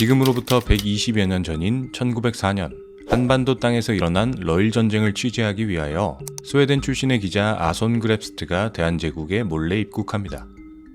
지금으로부터 120여 년 전인 1904년 한반도 땅에서 일어난 러일 전쟁을 취재하기 위하여 스웨덴 출신의 기자 아손 그랩스트가 대한제국에 몰래 입국합니다.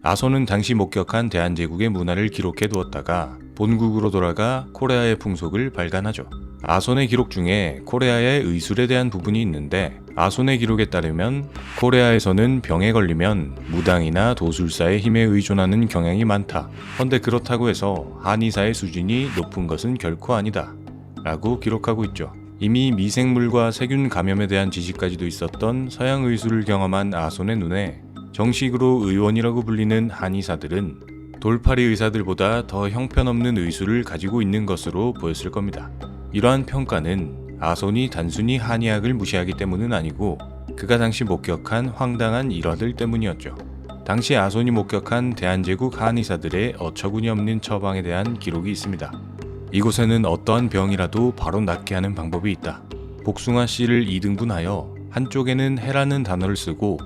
아손은 당시 목격한 대한제국의 문화를 기록해 두었다가 본국으로 돌아가 코레아의 풍속을 발간하죠. 아손의 기록 중에 코레아의 의술에 대한 부분이 있는데 아손의 기록에 따르면 코레아에서는 병에 걸리면 무당이나 도술사의 힘에 의존하는 경향이 많다. 헌데 그렇다고 해서 한의사의 수준이 높은 것은 결코 아니다. 라고 기록하고 있죠. 이미 미생물과 세균 감염에 대한 지식까지도 있었던 서양 의술을 경험한 아손의 눈에 정식으로 의원이라고 불리는 한의사들은 돌팔이 의사들보다 더 형편없는 의술을 가지고 있는 것으로 보였을 겁니다. 이러한 평가는 아손이 단순히 한의학을 무시하기 때문은 아니고 그가 당시 목격한 황당한 일화들 때문이었죠. 당시 아손이 목격한 대한제국 한의사들의 어처구니 없는 처방에 대한 기록이 있습니다. 이곳에는 어떠한 병이라도 바로 낫게 하는 방법이 있다. 복숭아 씨를 2등분하여 한쪽에는 해라는 단어를 쓰고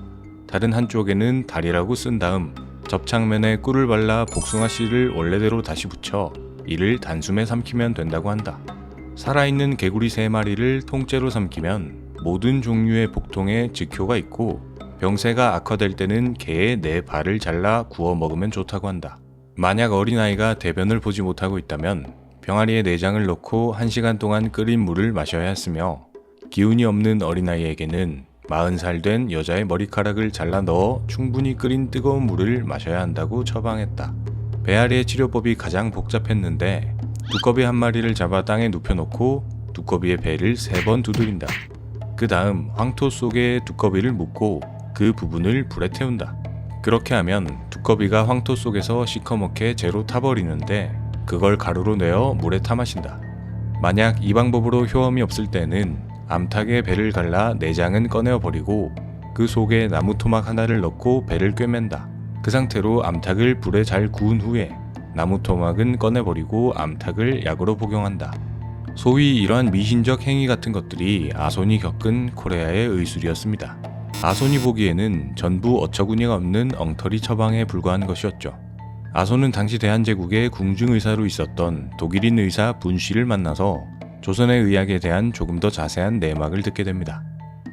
다른 한쪽에는 달이라고 쓴 다음 접착면에 꿀을 발라 복숭아 씨를 원래대로 다시 붙여 이를 단숨에 삼키면 된다고 한다. 살아있는 개구리 3마리를 통째로 삼키면 모든 종류의 복통에 즉효가 있고 병세가 악화될 때는 개의 네 발을 잘라 구워 먹으면 좋다고 한다. 만약 어린아이가 대변을 보지 못하고 있다면 병아리에 내장을 넣고 1시간 동안 끓인 물을 마셔야 했으며 기운이 없는 어린아이에게는 40살 된 여자의 머리카락을 잘라 넣어 충분히 끓인 뜨거운 물을 마셔야 한다고 처방했다. 배앓이의 치료법이 가장 복잡했는데 두꺼비 한 마리를 잡아 땅에 눕혀놓고 두꺼비의 배를 세 번 두드린다. 그 다음 황토 속에 두꺼비를 묻고 그 부분을 불에 태운다. 그렇게 하면 두꺼비가 황토 속에서 시커멓게 재로 타버리는데 그걸 가루로 내어 물에 타 마신다. 만약 이 방법으로 효험이 없을 때는 암탉의 배를 갈라 내장은 꺼내어 버리고 그 속에 나무 토막 하나를 넣고 배를 꿰맨다. 그 상태로 암탉을 불에 잘 구운 후에 나무 토막은 꺼내버리고 암탉을 약으로 복용한다. 소위 이러한 미신적 행위 같은 것들이 아손이 겪은 코레아의 의술이었습니다. 아손이 보기에는 전부 어처구니가 없는 엉터리 처방에 불과한 것이었죠. 아손은 당시 대한제국의 궁중의사로 있었던 독일인 의사 분 씨를 만나서 조선의 의학에 대한 조금 더 자세한 내막을 듣게 됩니다.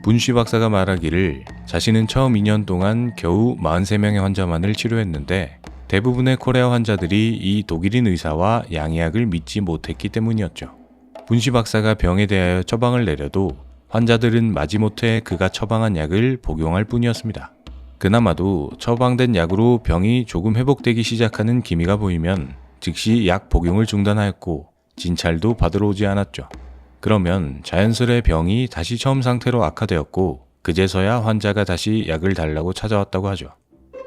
분씨 박사가 말하기를 자신은 처음 2년 동안 겨우 43명의 환자만을 치료했는데 대부분의 코레아 환자들이 이 독일인 의사와 양의학을 믿지 못했기 때문이었죠. 분씨 박사가 병에 대하여 처방을 내려도 환자들은 마지못해 그가 처방한 약을 복용할 뿐이었습니다. 그나마도 처방된 약으로 병이 조금 회복되기 시작하는 기미가 보이면 즉시 약 복용을 중단하였고 진찰도 받으러 오지 않았죠. 그러면 자연스레 병이 다시 처음 상태로 악화되었고 그제서야 환자가 다시 약을 달라고 찾아왔다고 하죠.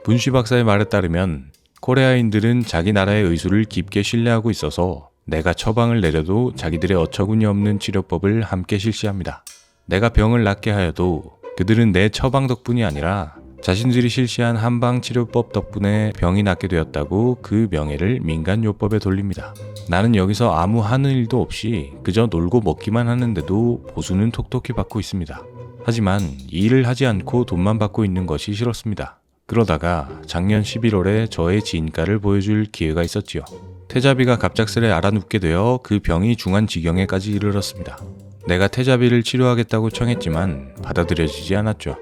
분시 박사의 말에 따르면 코레아인들은 자기 나라의 의술을 깊게 신뢰하고 있어서 내가 처방을 내려도 자기들의 어처구니 없는 치료법을 함께 실시합니다. 내가 병을 낫게 하여도 그들은 내 처방 덕분이 아니라 자신들이 실시한 한방 치료법 덕분에 병이 낫게 되었다고 그 명예를 민간 요법에 돌립니다. 나는 여기서 아무 하는 일도 없이 그저 놀고 먹기만 하는데도 보수는 톡톡히 받고 있습니다. 하지만 이 일을 하지 않고 돈만 받고 있는 것이 싫었습니다. 그러다가 작년 11월에 저의 진가를 보여줄 기회가 있었지요. 태자비가 갑작스레 알아눕게 되어 그 병이 중한 지경에까지 이르렀습니다. 내가 태자비를 치료하겠다고 청했지만 받아들여지지 않았죠.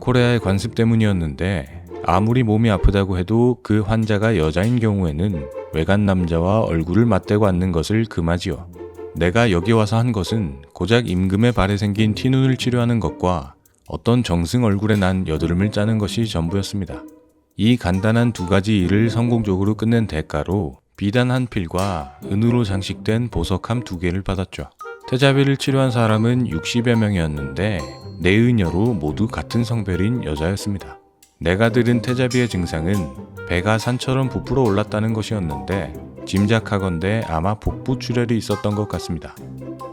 코레아의 관습 때문이었는데 아무리 몸이 아프다고 해도 그 환자가 여자인 경우에는 외간 남자와 얼굴을 맞대고 앉는 것을 금하지요. 내가 여기 와서 한 것은 고작 임금의 발에 생긴 티눈을 치료하는 것과 어떤 정승 얼굴에 난 여드름을 짜는 것이 전부였습니다. 이 간단한 두 가지 일을 성공적으로 끝낸 대가로 비단 한 필과 은으로 장식된 보석함 두 개를 받았죠. 태자비를 치료한 사람은 60여 명이었는데 내의녀로 모두 같은 성별인 여자였습니다. 내가 들은 태자비의 증상은 배가 산처럼 부풀어 올랐다는 것이었는데 짐작하건대 아마 복부 출혈이 있었던 것 같습니다.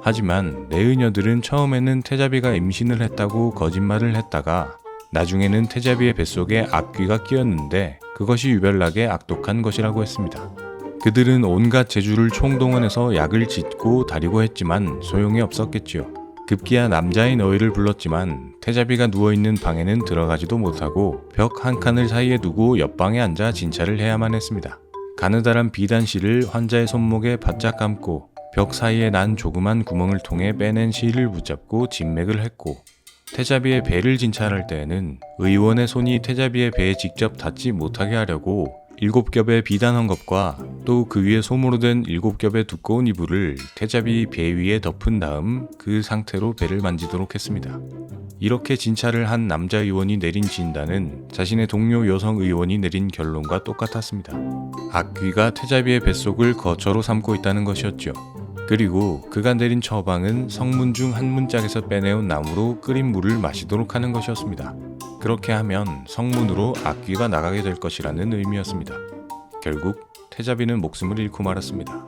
하지만 내의녀들은 처음에는 태자비가 임신을 했다고 거짓말을 했다가 나중에는 태자비의 뱃속에 악귀가 끼었는데 그것이 유별나게 악독한 것이라고 했습니다. 그들은 온갖 재주를 총동원해서 약을 짓고 다리고 했지만 소용이 없었겠지요. 급기야 남자인 어이를 불렀지만 태자비가 누워있는 방에는 들어가지도 못하고 벽 한 칸을 사이에 두고 옆방에 앉아 진찰을 해야만 했습니다. 가느다란 비단실을 환자의 손목에 바짝 감고 벽 사이에 난 조그만 구멍을 통해 빼낸 실을 붙잡고 진맥을 했고 태자비의 배를 진찰할 때에는 의원의 손이 태자비의 배에 직접 닿지 못하게 하려고 일곱 겹의 비단 헝겊과 또 그 위에 솜으로 된 일곱 겹의 두꺼운 이불을 태자비 배 위에 덮은 다음 그 상태로 배를 만지도록 했습니다. 이렇게 진찰을 한 남자 의원이 내린 진단은 자신의 동료 여성 의원이 내린 결론과 똑같았습니다. 악귀가 태자비의 뱃속을 거처로 삼고 있다는 것이었죠. 그리고 그가 내린 처방은 성문 중 한 문짝에서 빼내온 나무로 끓인 물을 마시도록 하는 것이었습니다. 그렇게 하면 성문으로 악귀가 나가게 될 것이라는 의미였습니다. 결국 태자비는 목숨을 잃고 말았습니다.